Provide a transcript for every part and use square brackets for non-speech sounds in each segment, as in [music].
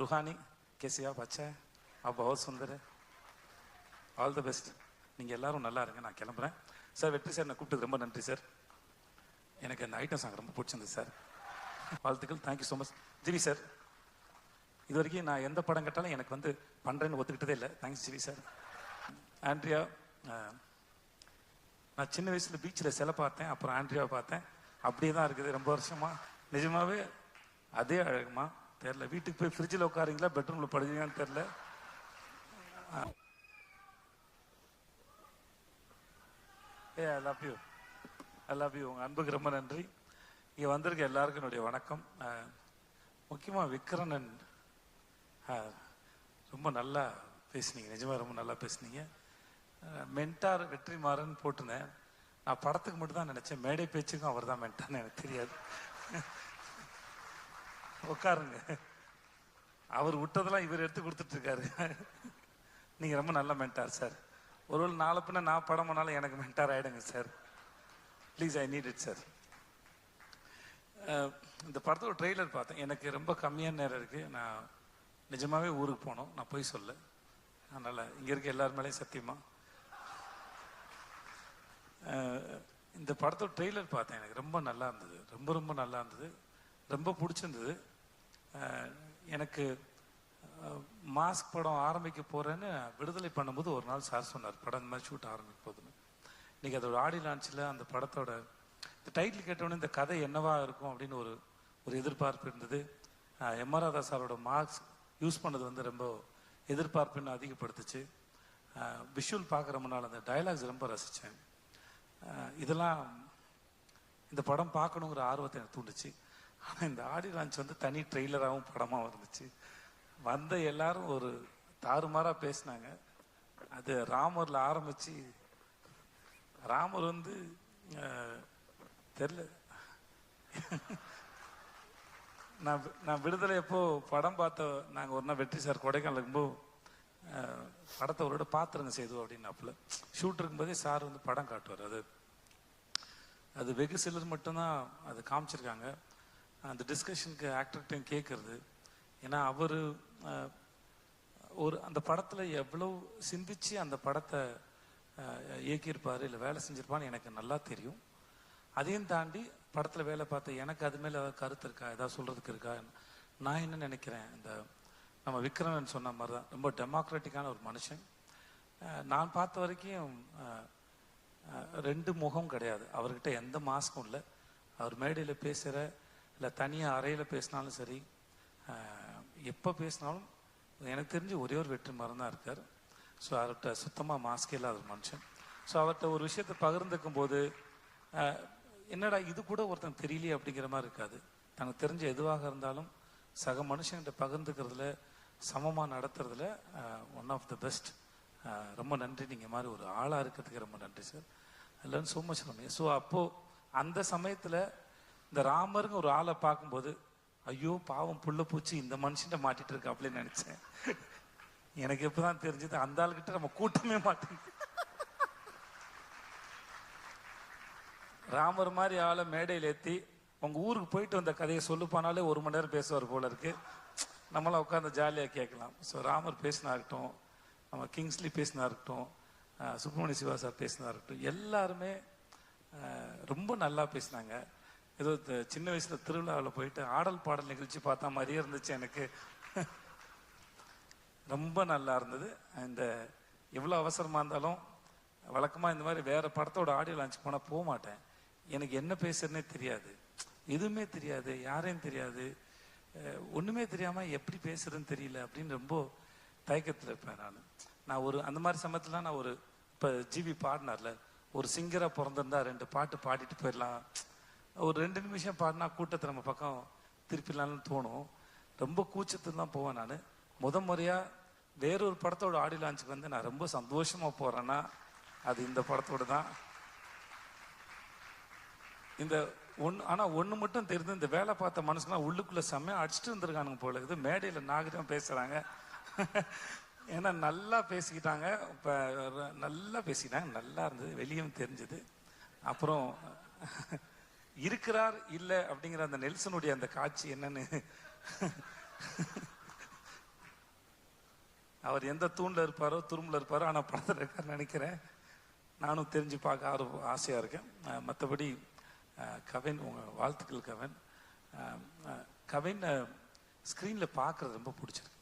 Rouhani கேசியா பச்சை அப்போ சுந்தர். ஆல் த பெஸ்ட் நீங்கள் எல்லோரும் நல்லா இருங்க நான் கிளம்புறேன். சார் வெற்றி சார் நான் கூப்பிட்டது ரொம்ப நன்றி சார். எனக்கு அந்த ஐட்டம் சாங் ரொம்ப பிடிச்சிருந்தது சார். வாழ்த்துக்கள் thank you so much GV sir இது வரைக்கும் நான் எந்த படம் கேட்டாலும் எனக்கு வந்து பண்ணுறேன்னு ஒத்துக்கிட்டதே இல்லை. Thanks GV sir. ஆண்ட்ரியா நான் சின்ன வயசில் பீச்சில் சிலை பார்த்தேன் அப்புறம் ஆண்ட்ரியாவை பார்த்தேன். அப்படியே தான் இருக்குது ரொம்ப வருஷமா. நிஜமாகவே அதே அழகுமா? தெரில வீட்டுக்கு போய் ஃப்ரிட்ஜில் உட்காருங்களா பெட்ரூமில் படுவீங்கன்னு தெரில ஏ I love you I love you உங்கள் அன்புக்கு ரொம்ப நன்றி. இங்கே வந்திருக்க எல்லாருக்கும் என்னுடைய வணக்கம். முக்கியமாக விக்ரணன் ரொம்ப நல்லா பேசுனீங்க. நிஜமாக ரொம்ப நல்லா பேசுனீங்க. மென்டார் மென்டார் வெற்றிமாறன் போட்டுனேன் நான் படத்துக்கு மட்டும் தான் நினச்சேன். மேடை பேச்சுக்கும் அவர் தான் மென்டார்னு எனக்கு தெரியாது. உட்காருங்க. அவர் விட்டதெல்லாம் இவர் எடுத்து கொடுத்துட்டு இருக்காரு நீங்கள் ரொம்ப நல்ல மென்டார் சார் ஒருவேளை நாளை பின்ன நான் படம் பண்ணாலும் எனக்கு மென்டார் ஆயிடுங்க sir please I need it sir இந்த படத்தோட ட்ரெய்லர் பார்த்தேன். எனக்கு ரொம்ப கம்மியான நேரம் இருக்குது நான் நிஜமாவே ஊருக்கு போனோம். நான் போய் சொல்ல. அதனால் இங்கே இருக்க எல்லார் மேலேயும் சத்தியமா. இந்த படத்தோட ட்ரெய்லர் பார்த்தேன். எனக்கு ரொம்ப நல்லா இருந்தது. ரொம்ப ரொம்ப நல்லா இருந்தது. ரொம்ப பிடிச்சிருந்தது. எனக்கு மாஸ்க் படம் ஆரம்பிக்க போகிறேன்னு விடுதலை பண்ணும்போது ஒரு நாள் சார் சொன்னார் படம் இந்த மாதிரி ஷூட் ஆரம்பிக்க போதுன்னு. இன்னைக்கு அதோட ஆடி லான்ச்சில் அந்த படத்தோட இந்த டைட்டில் கேட்டோடனே இந்த கதை என்னவா இருக்கும் அப்படின்னு ஒரு ஒரு எதிர்பார்ப்பு இருந்தது. MR M. ஆர். ராதா சாரோட மார்க்ஸ் யூஸ் பண்ணது வந்து ரொம்ப எதிர்பார்ப்புன்னு அதிகப்படுத்துச்சு. விஷுவல் பார்க்குற முன்னால் அந்த டயலாக்ஸ் ரொம்ப ரசித்தேன் இதெல்லாம் இந்த படம் பார்க்கணுங்கிற ஆர்வத்தை எனக்கு தூண்டுச்சு. ஆனால் இந்த ஆடி லான்ச் வந்து தனி ட்ரெய்லராகவும் படமாகவும் இருந்துச்சு. வந்த எல்லாரும் ஒரு தாறுமாறாக பேசினாங்க. அது ராமரில் ஆரம்பித்து ராமர் வந்து தெரில. நான் நான் விடுதலை எப்போ படம் பார்த்த நாங்கள் ஒரு நாள் வெற்றி சார் கொடைக்கானலுக்கு இருக்கும்போது படத்தை ஒரு விட பார்த்துருங்க செய்து அப்படின்னாப்புல. ஷூட் இருக்கும்போதே சார் வந்து படம் காட்டுவார். அது அது வெகு சிலர் மட்டும்தான் அது காமிச்சிருக்காங்க. அந்த டிஸ்கஷனுக்கு ஆக்டர்கிட்டையும் கேட்குறது ஏன்னா அவர் ஒரு அந்த படத்தில் எவ்வளோ சிந்திச்சு அந்த படத்தை இயக்கியிருப்பார் இல்லை வேலை செஞ்சிருப்பான்னு எனக்கு நல்லா தெரியும். அதையும் தாண்டி படத்தில் வேலை பார்த்த எனக்கு அது மேலே கருத்து இருக்கா? ஏதாவது சொல்கிறதுக்கு இருக்கா? நான் என்ன நினைக்கிறேன்? இந்த நம்ம விக்ரமன் சொன்ன மாதிரி தான் ரொம்ப டெமோக்ராட்டிக்கான ஒரு மனுஷன். நான் பார்த்த வரைக்கும் ரெண்டு முகம் கிடையாது. அவர்கிட்ட எந்த மாஸ்க்கும் இல்லை. அவர் மேடையில் பேசுகிற இல்லை தனியாக அறையில் பேசினாலும் சரி எப்போ பேசினாலும் எனக்கு தெரிஞ்சு ஒரே ஒரு வெற்றி மரம் தான் இருக்கார். ஸோ அவர்கிட்ட சுத்தமாக மாஸ்கே இல்லாத ஒரு மனுஷன். ஸோ அவர்கிட்ட ஒரு விஷயத்தை பகிர்ந்துக்கும் போது என்னடா இது கூட ஒருத்தன் தெரியலையே அப்படிங்கிற மாதிரி இருக்காது. தனக்கு தெரிஞ்ச எதுவாக இருந்தாலும் சக மனுஷங்கிட்ட பகிர்ந்துக்கிறதுல சமமாக நடத்துறதுல ஒன் ஆஃப் த பெஸ்ட் ரொம்ப நன்றி. நீங்கள் மாதிரி ஒரு ஆளாக இருக்கிறதுக்கு ரொம்ப நன்றி சார் எல்லாரும் ஸோ மச் ஸோ அப்போது அந்த சமயத்தில் இந்த ராமருங்க ஒரு ஆளை பார்க்கும்போது ஐயோ பாவம் புள்ள பூச்சி இந்த மனுஷன்ட்ட மாட்டிட்டு இருக்கா அப்படின்னு நினச்சேன். எனக்கு இப்பதான் தெரிஞ்சது அந்த ஆளுகிட்ட நம்ம கூட்டமே மாட்டேங்குது ராமர் மாதிரி ஆளை மேடையில் ஏற்றி உங்க ஊருக்கு போயிட்டு வந்த கதையை சொல்லுப்பானாலே ஒரு மணி நேரம் பேசுவார் போல இருக்கு. நம்மளாம் உட்காந்து ஜாலியாக கேட்கலாம். ஸோ ராமர் பேசினா இருக்கட்டும் நம்ம கிங்ஸ்லி பேசினா இருக்கட்டும் சுப்பிரமணிய சிவா சார் பேசினா இருக்கட்டும் எல்லாருமே ரொம்ப நல்லா பேசினாங்க. ஏதோ சின்ன வயசுல திருவிழாவில் போயிட்டு ஆடல் பாடல் நிகழ்ச்சி பார்த்தா மாதிரியே இருந்துச்சு எனக்கு. ரொம்ப நல்லா இருந்தது. இந்த எவ்வளோ அவசரமாக இருந்தாலும் வழக்கமாக இந்த மாதிரி வேற படத்தோட ஆடியோ லான்ச் போனால் போக மாட்டேன். எனக்கு என்ன பேசுறதுனே தெரியாது. எதுவுமே தெரியாது. யாரையும் தெரியாது. ஒன்றுமே ஒண்ணுமே தெரியாமல் எப்படி பேசுறதுன்னு தெரியல அப்படின்னு ரொம்ப தயக்கத்தில் இருப்பேன் நான். நான் ஒரு அந்த மாதிரி சமயத்தில் நான் ஒரு இப்போ ஜிவி பாடினார்ல ஒரு சிங்கராக பிறந்திருந்தா ரெண்டு பாட்டு பாடிட்டு போயிடலாம். ஒரு ரெண்டு நிமிஷம் பாடினா கூட்டத்தை நம்ம பக்கம் திருப்பிடலாம்னு தோணும். ரொம்ப கூச்சத்துல தான் போவேன் நான். முத முறையாக வேறொரு படத்தோட ஆடியோ லான்ச்சுக்கு வந்து நான் ரொம்ப சந்தோஷமாக போகிறேன்னா அது இந்த படத்தோடு தான். இந்த ஒன்று ஆனால் ஒன்று மட்டும் தெரிந்து இந்த வேலை பார்த்த மனுஷங்களாம் உள்ளுக்குள்ளே செம்மையாக அடிச்சுட்டு வந்திருக்கானுங்க போல இது மேடையில் நாகரிகம் பேசுகிறாங்க ஏன்னா நல்லா பேசிக்கிட்டாங்க. இப்போ நல்லா பேசிக்கிட்டாங்க. நல்லா இருந்தது. வெளியும் தெரிஞ்சது. அப்புறம் இருக்கிறார் இல்லை அப்படிங்கிற அந்த நெல்சனுடைய அந்த காட்சி என்னன்னு? அவர் எந்த தூண்ல இருப்பாரோ துரும்புல இருப்பாரோ ஆனால் படத்தில் இருக்காருன்னு நினைக்கிறேன். நானும் தெரிஞ்சு பார்க்க ஆர்வம் ஆசையாக இருக்கேன். மற்றபடி கவின் உங்கள் வாழ்த்துக்கள் கவின். கவின் ஸ்க்ரீனில் பார்க்குறது ரொம்ப பிடிச்சிருக்கு.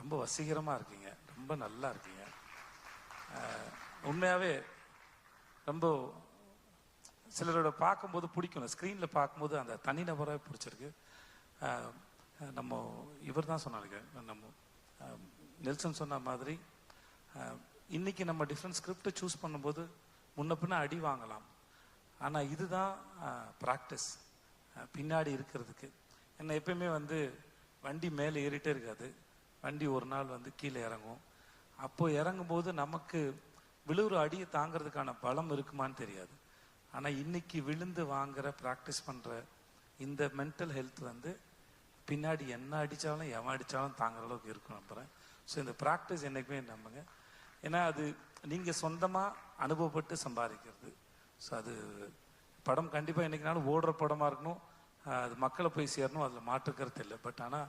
ரொம்ப வசீகரமாக இருக்கீங்க. ரொம்ப நல்லா இருக்கீங்க. உண்மையாகவே ரொம்ப சிலரோட பார்க்கும்போது பிடிக்கும் ஸ்க்ரீனில் பார்க்கும்போது அந்த தனிநபராக பிடிச்சிருக்கு. நம்ம இவர் தான் சொன்னாருங்க. நம்ம நெல்சன் சொன்ன மாதிரி இன்னைக்கு நம்ம டிஃப்ரெண்ட் ஸ்கிரிப்டை சூஸ் பண்ணும்போது முன்ன பின்ன அடி வாங்கலாம். ஆனால் இதுதான் ப்ராக்டிஸ் பின்னாடி இருக்கிறதுக்கு. என்ன எப்பயுமே வந்து வண்டி மேலே ஏறிட்டே இருக்காது. வண்டி ஒரு நாள் வந்து கீழே இறங்கும். அப்போது இறங்கும்போது நமக்கு விழுவுற அடியை தாங்கிறதுக்கான பலம் இருக்குமான்னு தெரியாது. ஆனால் இன்னைக்கு விழுந்து வாங்குற ப்ராக்டிஸ் பண்ணுற இந்த மென்டல் ஹெல்த் வந்து பின்னாடி என்ன அடித்தாலும் எவன் அடித்தாலும் தாங்குற அளவுக்கு இருக்கும் நம்புகிறேன் ஸோ இந்த ப்ராக்டிஸ் என்றைக்குமே நம்புங்க. ஏன்னா அது நீங்கள் சொந்தமாக அனுபவப்பட்டு சம்பாதிக்கிறது. ஸோ அது படம் கண்டிப்பாக என்றைக்குனாலும் ஓடுற படமாக இருக்கணும். அது மக்களை போய் சேரணும் அதில் மாற்றுக்கிறது இல்லை. பட் ஆனால்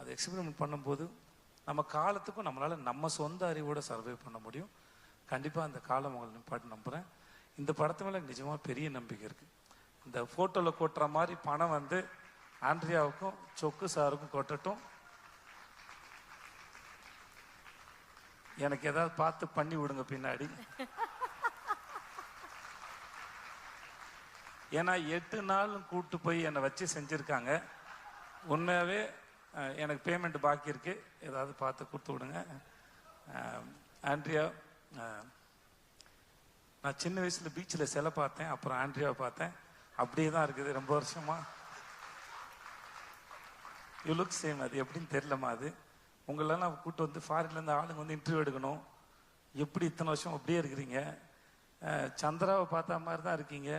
அது எக்ஸ்பெரிமெண்ட் பண்ணும்போது நம்ம காலத்துக்கும் நம்மளால் நம்ம சொந்த அறிவோடு சர்வே பண்ண முடியும். கண்டிப்பாக அந்த காலம் உங்களை நிப்பாட்டு நம்புகிறேன் இந்த படத்து மேலே எனக்கு நிஜமாக பெரிய நம்பிக்கை இருக்குது இந்த ஃபோட்டோவில் கொட்டுற மாதிரி பணம் வந்து ஆண்ட்ரியாவுக்கும் சொக்கு சாருக்கும் கொட்டட்டும். எனக்கு ஏதாவது பார்த்து பண்ணி விடுங்க பின்னாடி. ஏன்னா எட்டு நாள் கூப்பிட்டு போய் என்னை வச்சு செஞ்சுருக்காங்க. உண்மையாகவே எனக்கு பேமெண்ட் பாக்கி இருக்கு. ஏதாவது பார்த்து கொடுத்து விடுங்க. ஆண்ட்ரியா நான் சின்ன வயசுல பீச்சில் சிலை பார்த்தேன் அப்புறம் ஆண்ட்ரியாவை பார்த்தேன். அப்படியே தான் இருக்குது ரொம்ப வருஷமா. யூ லுக் சேம் அது எப்படின்னு தெரியலமா அது. உங்களெல்லாம் கூட்டு வந்து ஃபாரின்லேருந்து ஆளுங்க வந்து இன்டர்வியூ எடுக்கணும். எப்படி இத்தனை வருஷம் அப்படியே இருக்கிறீங்க? சந்திராவை பார்த்த மாதிரி தான் இருக்கீங்க.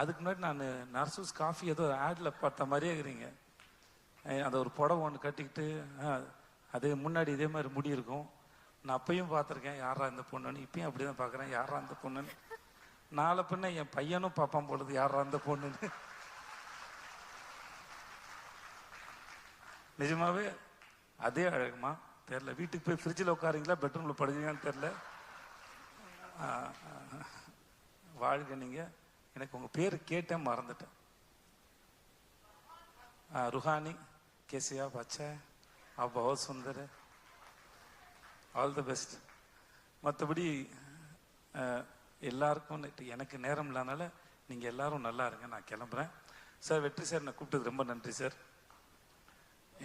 அதுக்கு முன்னாடி நான் நர்சூஸ் காஃபி ஏதோ ஆடில் பார்த்த மாதிரியே இருக்கிறீங்க. அதை ஒரு புடவை ஒன்று கட்டிக்கிட்டு அதே அது முன்னாடி இதே மாதிரி முடி இருக்கும். நான் அப்பயும் பார்த்துருக்கேன். யாரா இந்த பொண்ணுன்னு? இப்பயும் அப்படி தான் பார்க்குறேன். யாரா இந்த பொண்ணுன்னு? நாளை பின்ன என் பையனும் பார்ப்பான் பொழுது யாரா இந்த பொண்ணுன்னு? நிஜமாவே அதே அழகுமா? தெரில வீட்டுக்கு போய் ஃப்ரிட்ஜில் உட்காருங்களா பெட்ரூமில் படுவீங்கன்னு தெரில வாழ்க நீங்கள் எனக்கு உங்கள் பேர் கேட்டேன் மறந்துட்டேன். ருஹானி கேசியா பச்சை ஆ Bhagavath Sundar. All the best மற்றபடி எல்லாருக்கும் எனக்கு நேரம் இல்லாதனால நீங்கள் எல்லாரும் நல்லா இருங்க நான் கிளம்புறேன். சார் வெற்றி சார் நான் கூப்பிட்டது ரொம்ப நன்றி சார்.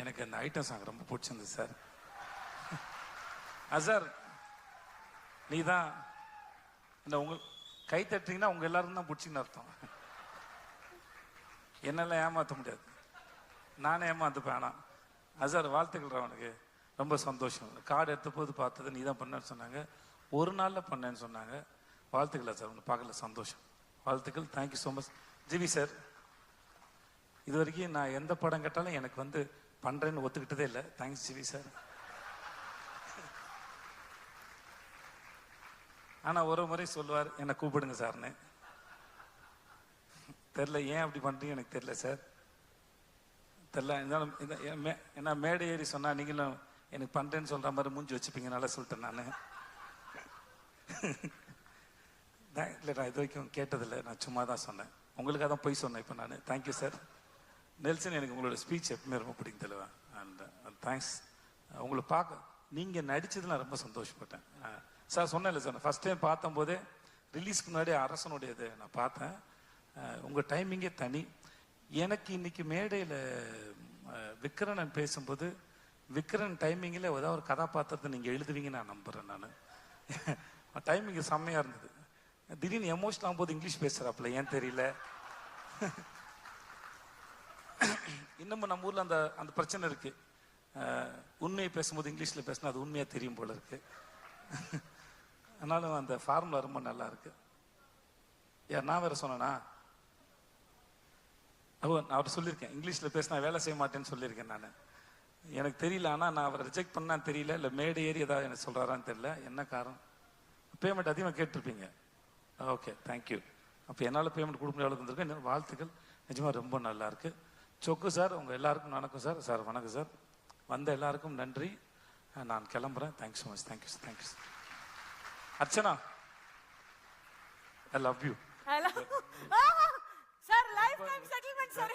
எனக்கு அந்த ஐட்டம் சாங் ரொம்ப பிடிச்சிருந்தது சார். அசார் நீ தான் இந்த உங்க கை தட்டுறீங்கன்னா உங்க எல்லாரும் தான் பிடிச்சின்னு அர்த்தம். என்னெல்லாம் ஏமாற்ற முடியாது. நானே ஏமாத்துப்பேன் ஆனால் அசார் வாழ்த்துக்கள் அவனுக்கு ரொம்ப சந்தோஷம். கார்டு எடுத்த போது பார்த்தது நீ தான் பண்ணேன்னு சொன்னாங்க. ஒரு நாளில் பண்ணேன்னு சொன்னாங்க. வாழ்த்துக்கள் சார் உன்னை பார்க்கல சந்தோஷம். வாழ்த்துக்கள் thank you so much GV sir இது வரைக்கும் நான் எந்த படம் கேட்டாலும் எனக்கு வந்து பண்ணுறேன்னு ஒத்துக்கிட்டதே இல்லை. Thanks GV sir. ஆனால் ஒரு முறை சொல்லுவார் என்னை கூப்பிடுங்க சார்னு. தெரில ஏன் அப்படி பண்ணுறீங்க எனக்கு தெரியல சார். தெரில இருந்தாலும் மே- ஏன்னா மேடை ஏறி சொன்னால் நீங்களும் எனக்கு பண்ணுறேன்னு சொல்கிற மாதிரி மூஞ்சி வச்சுப்பீங்கனால சொல்லிட்டேன் [laughs] நான். இல்லை நான் இது வரைக்கும் கேட்டதில்லை. நான் சும்மா தான் சொன்னேன். உங்களுக்காக தான் போய் சொன்னேன் இப்போ நான். தேங்க்யூ சார் நெல்சன் எனக்கு உங்களோட ஸ்பீச் எப்பவுமே ரொம்ப பிடிக்கும் தலைவா. அண்ட் தேங்க்ஸ் uh, uh, உங்களை பார்க்க நீங்கள் நடித்ததில் நான் ரொம்ப சந்தோஷப்பட்டேன். Uh, சார் சார் சொன்னேன்ல சார் ஃபஸ்ட் டைம் பார்த்தம்போதே ரிலீஸ்க்கு முன்னாடி அரசனுடையது நான் பார்த்தேன். உங்கள் டைமிங்கே தனி. எனக்கு இன்னைக்கு மேடையில் விக்ரணன் பேசும்போது விக்ரன் டைமிங்கில் ஏதாவது ஒரு கதாபாத்திரத்தை நீங்கள் எழுதுவீங்கன்னு நான் நம்புகிறேன் நான். [laughs] டைமிங் செம்மையாக இருந்தது. திடீர்னு எமோஷனாக ஆகும்போது இங்கிலீஷ் பேசுகிறாப்புல ஏன் தெரியல? [laughs] இன்னமும் நம்ம ஊரில் அந்த அந்த பிரச்சனை இருக்குது உண்மையை பேசும்போது இங்கிலீஷில் பேசினா அது உண்மையாக தெரியும் போல இருக்கு. [laughs] ஆனாலும் அந்த ஃபார்முலா ரொம்ப நல்லா இருக்கு. யார் நான் வேற சொன்னேனா? ஓ நான் அவர்கிட்ட சொல்லியிருக்கேன். இங்கிலீஷில் பேசினா வேலை செய்ய மாட்டேன்னு சொல்லியிருக்கேன் நான். எனக்கு தெரியல ஆனால் நான் அவரை ரிஜெக்ட் பண்ணான்னு தெரியல இல்லை மேடை ஏறி ஏதாவது எனக்கு சொல்கிறாரான்னு தெரியல. என்ன காரணம்? பேமெண்ட் அதிகமாக கேட்டிருப்பீங்க. ஓகே தேங்க்யூ அப்போ என்னால் பேமெண்ட் கொடுக்க முடியாத அளவுக்கு என்னோட வாழ்த்துக்கள். நிஜமாக ரொம்ப நல்லா இருக்கு சொக்கு சார் உங்கள் எல்லாருக்கும் வணக்கம் சார். சார் வணக்கம் சார். வந்த எல்லாருக்கும் நன்றி. நான் கிளம்புறேன். Thanks so much thank you thank you Archana I love you sir lifetime settlement sir